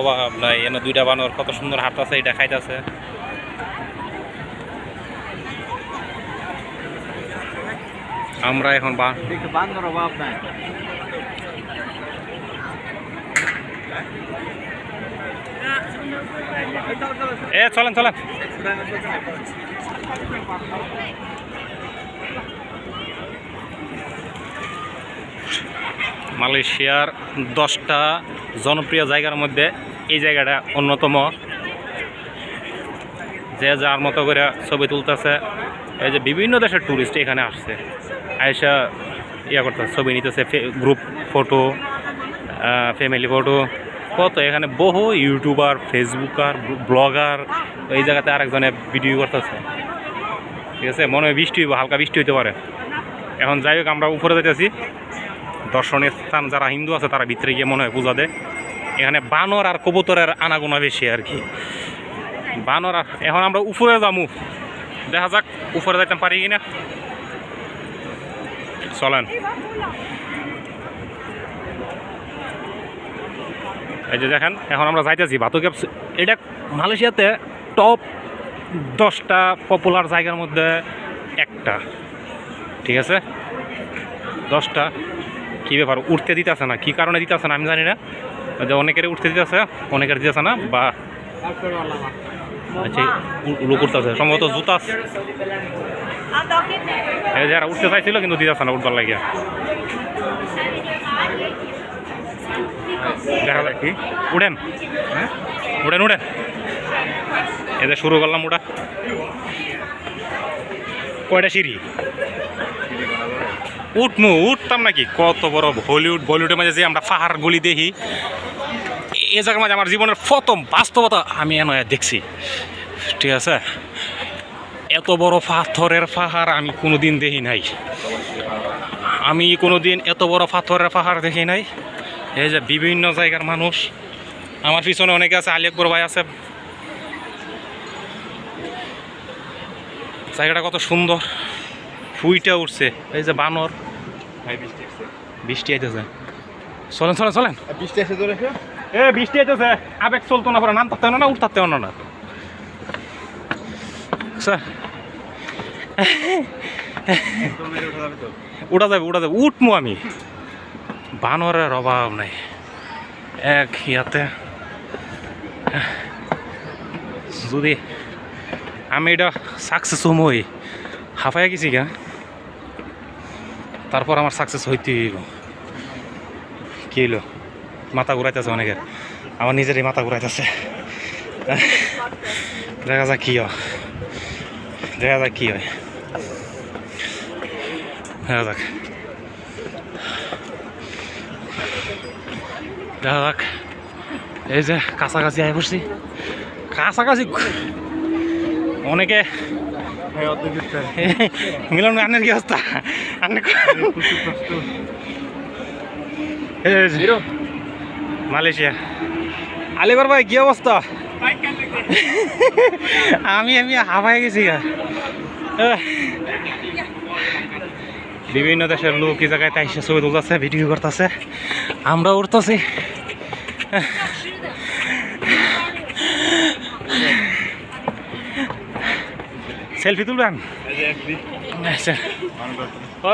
অভাব নাই এনে দুইটা বানর কত সুন্দর হাঁটতেছে এটা খাইতেছে। আমরা এখন বান্দর অভাব নাই। এ চলেন চলেন। মালয়েশিয়ার দশটা জনপ্রিয় জায়গার মধ্যে এই জায়গাটা অন্যতম। যে যার মতো করে ছবি তুলতেছে। এই যে বিভিন্ন দেশের ট্যুরিস্ট এখানে আসছে। আয়সা ইয়া করতেছে, ছবি নিতেছে গ্রুপ ফটো ফ্যামিলি ফটো কত এখানে বহু ইউটিউবার ফেসবুকার ব্লগার এই জায়গাতে আরেকজনে ভিডিও করতেছে। ঠিক আছে? মনে হয় বৃষ্টি হালকা বৃষ্টি হইতে পারে। এখন যাই হোক, আমরা উপরে যেতেছি দর্শনীয় স্থান যারা হিন্দু আছে, তারা ভিতরে গিয়ে মনে হয় পূজা দেয়। এখানে বানর আর কবুতরের আনাগোনা বেশি আর কি। বানর আর এখন আমরা উপরে যামু। দেখা যাক, উপরে যাইতে পারি কিনা। চলেন। এই যে দেখেন, এখন আমরা যাইতেছি ভাতু ক্যাপ এটা মালয়েশিয়াতে টপ দশটা পপুলার জায়গার মধ্যে একটা। ঠিক আছে? দশটা। কী ব্যাপার? উঠতে দিতেছে না। কী কারণে দিতেছে না আমি জানি না। যে অনেকের উঠতে দিতেছে, অনেকের দিতেছে না, বা আচ্ছা সম্ভবত জুতা যারা উঠতে চাইছিল কিন্তু দিতেছে না উঠবার লাগিয়া। দেখা যাক কি। উঠেন। হ্যাঁ? উঠেন উঠেন। এদের শুরু করলাম ওটা। কয়টা সিঁড়ি? উঠমু উঠতাম নাকি? কত বড় হলিউড বলিউডের মাঝে যে আমরা পাহাড় গলি দেখি। এ জায়গার মাঝে আমার জীবনের প্রথম বাস্তবতা আমি এন দেখছি। ঠিক আছে? এত বড় পাথরের পাহাড় আমি কোনোদিন দেখি নাই। আমি কোনোদিন এত বড় পাথরের পাহাড় দেখি নাই। এই যে বিভিন্ন জায়গার মানুষ। আমার পিছনে অনেকে আছে, আলী আকবর ভাই আছে। জায়গাটা কত সুন্দর। ফুইটা উঠছে। এই যে বানর। বৃষ্টি আইতেছে। চলেন চলেন চলেন। বৃষ্টি ধরে এ বৃষ্টি আইতেছে। আবেগ চলতো না পরে নাম থাকতে না উঠ থাকতে না না। স্যার। উঠা যাবে উঠা যাবে। উঠমু আমি। বানরের অভাব নাই। এক ইয়াতে। যদি আমি এটা সাকসেস হম হই হাফাই গেছি গা। তারপর আমার সাকসেস হইতে কি হইল? মাথা ঘুরাইতেছে অনেকের। আমার নিজেরই মাথা ঘুরাইতেছে। দেখা যাক কি দেখা যাক কি হয়। দেখা যাক। দেখা যাক। এই যে কাছাকাছি আয় পড়ছি কাছাকাছি অনেকে মিলন আনের কি অবস্থা? মালয়েশিয়া। আলিগর ভাই কি অবস্থা? আমি আমি হাফাই গেছি বিভিন্ন দেশের লোক এই জায়গায় তাই ছবি তুলতেছে ভিডিও করতেছে। আমরা উঠতেছি সেলফি তুলবেন? আচ্ছা। ও